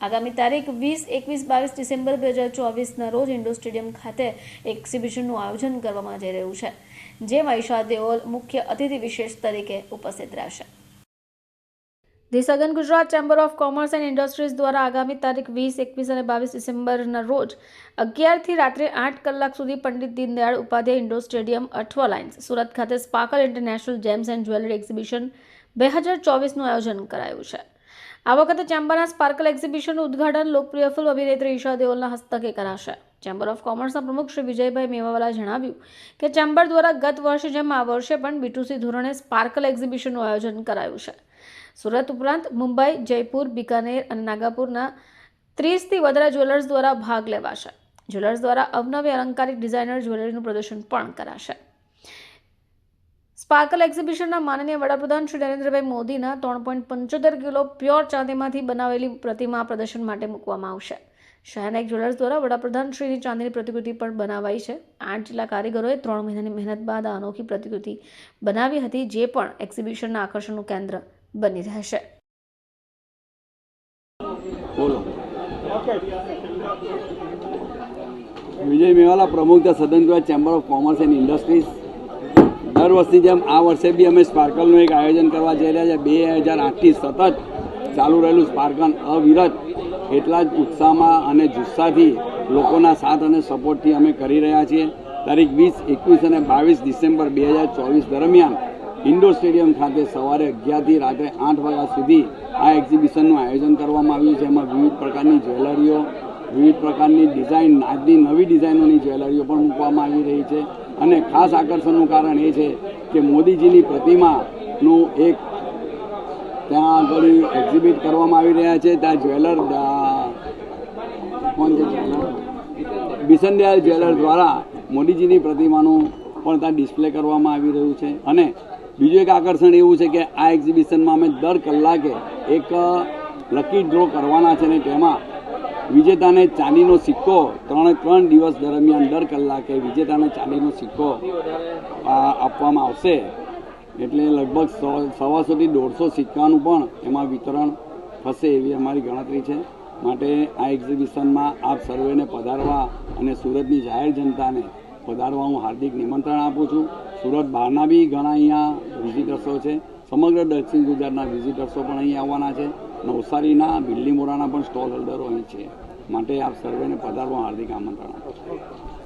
આગામી તારીખ વીસ, એકવીસ, બાવીસ ડિસેમ્બર બે હજાર ચોવીસના રોજ ઇન્ડો સ્ટેડિયમ ખાતે એક્ઝિબિશનનું આયોજન કરવામાં જઈ રહ્યું છે, જેમાં ઈશા દેઓલ મુખ્ય અતિથિ વિશેષ તરીકે ઉપસ્થિત રહેશે. The southern Gujarat chamber of commerce and industries દ્વારા આગામી તારીખ વીસ, એકવીસ અને બાવીસ ડિસેમ્બરના રોજ અગિયારથી રાત્રે આઠ કલાક સુધી Pandit Deendayal Upadhyay indoor stadium Athwa lines, Surat ખાતે sparkle international gems and jewellery exhibition બે હજાર ચોવીસનું આયોજન કરાયું છે. આ વખતે ચેમ્બરના સ્પાર્કલ એક્ઝિબિશનનું ઉદ્ઘાટન લોકપ્રિય ફિલ્મ અભિનેત્રી ઈશા દેઓલના હસ્તકે કરાશે. ચેમ્બર ઓફ કોમર્સના પ્રમુખ શ્રી વિજયભાઈ મેવાવાલાએ જણાવ્યું કે ચેમ્બર દ્વારા ગત વર્ષે જેમ આ વર્ષે પણ બીટુસી ધોરણે સ્પાર્કલ એક્ઝિબિશનનું આયોજન કરાયું છે. સુરત ઉપરાંત મુંબઈ, જયપુર, બિકાનેર અને નાગાપુરના ત્રીસથી વધારે જ્વેલર્સ દ્વારા ભાગ લેવાશે. જ્વેલર્સ દ્વારા અવનવી અલંકારિક ડિઝાઇનર જ્વેલરીનું પ્રદર્શન પણ કરાશે. સ્પાર્કલ એક્ઝિબિશનના માનનીય વડાપ્રધાન શ્રી નરેન્દ્રભાઈ મોદીના ત્રણ પોઈન્ટ પંચોતેર કિલો પ્યોર ચાંદીમાંથી બનાવેલી પ્રતિમા પ્રદર્શન માટે મૂકવામાં આવશે. શહેરના એક જ્વેલર્સ દ્વારા વડાપ્રધાન શ્રીની ચાંદીની પ્રતિકૃતિ પણ બનાવાઈ છે. આઠ જેટલા કારીગરોએ ત્રણ મહિનાની મહેનત બાદ આ અનોખી પ્રતિકૃતિ બનાવી હતી, જે પણ એક્ઝિબિશનના આકર્ષણનું કેન્દ્ર બની રહેશે. વિજય મેવાલા, પ્રમુખ the southern chamber of commerce and industries. દર વર્ષની જેમ આ વર્ષે બી અમે સ્પાર્કલનું એક આયોજન કરવા જઈ રહ્યા છે. બે હજાર આઠથી સતત ચાલુ રહેલું સ્પાર્કલ અવિરત એટલા જ ઉત્સાહમાં અને જુસ્સાથી લોકોના સાથ અને સપોર્ટથી અમે કરી રહ્યા છીએ. તારીખ વીસ, એકવીસ અને બાવીસ ડિસેમ્બર બે હજાર ચોવીસ દરમિયાન ઇન્ડોર સ્ટેડિયમ ખાતે સવારે અગિયારથી રાત્રે આઠ વાગ્યા સુધી આ એક્ઝિબિશનનું આયોજન કરવામાં આવ્યું છે. એમાં વિવિધ પ્રકારની જ્વેલરીઓ, વિવિધ પ્રકારની ડિઝાઇન, આજની નવી ડિઝાઇનોની જ્વેલરીઓ પણ મૂકવામાં આવી રહી છે. અને ખાસ આકર્ષણનું કારણ એ છે કે મોદીજીની પ્રતિમાનું એક ત્યાં આગળ એક્ઝિબિટ કરવામાં આવી રહ્યા છે. ત્યાં જ્વેલર કોણ છે બિસનદયાલ જ્વેલર દ્વારા મોદીજીની પ્રતિમાનું પણ ત્યાં ડિસ્પ્લે કરવામાં આવી રહ્યું છે. અને બીજું એક આકર્ષણ એવું છે કે આ એક્ઝિબિશનમાં અમે દર કલાકે એક લકી ડ્રો કરવાના છે ને તેમાં વિજેતાને ચાંદીનો સિક્કો ત્રણે ત્રણ દિવસ દરમિયાન દર કલાકે વિજેતાને ચાંદીનો સિક્કો આપવામાં આવશે. એટલે લગભગ સવાસોથી દોઢસો સિક્કાનું પણ એમાં વિતરણ થશે એવી અમારી ગણતરી છે. માટે આ એક્ઝિબિશનમાં આપ સર્વેને પધારવા અને સુરતની જાહેર જનતાને પધારવા હું હાર્દિક નિમંત્રણ આપું છું. સુરત બહારના બી ઘણા અહીંયા વિઝિટર્સો છે. સમગ્ર દક્ષિણ ગુજરાતના વિઝિટર્સો પણ અહીં આવવાના છે. નવસારીના બિલ્લીમોરાના પણ સ્ટોલ હોલ્ડરો અહીં છે. માટે આપ સર્વેને પધારવા હાર્દિક આમંત્રણ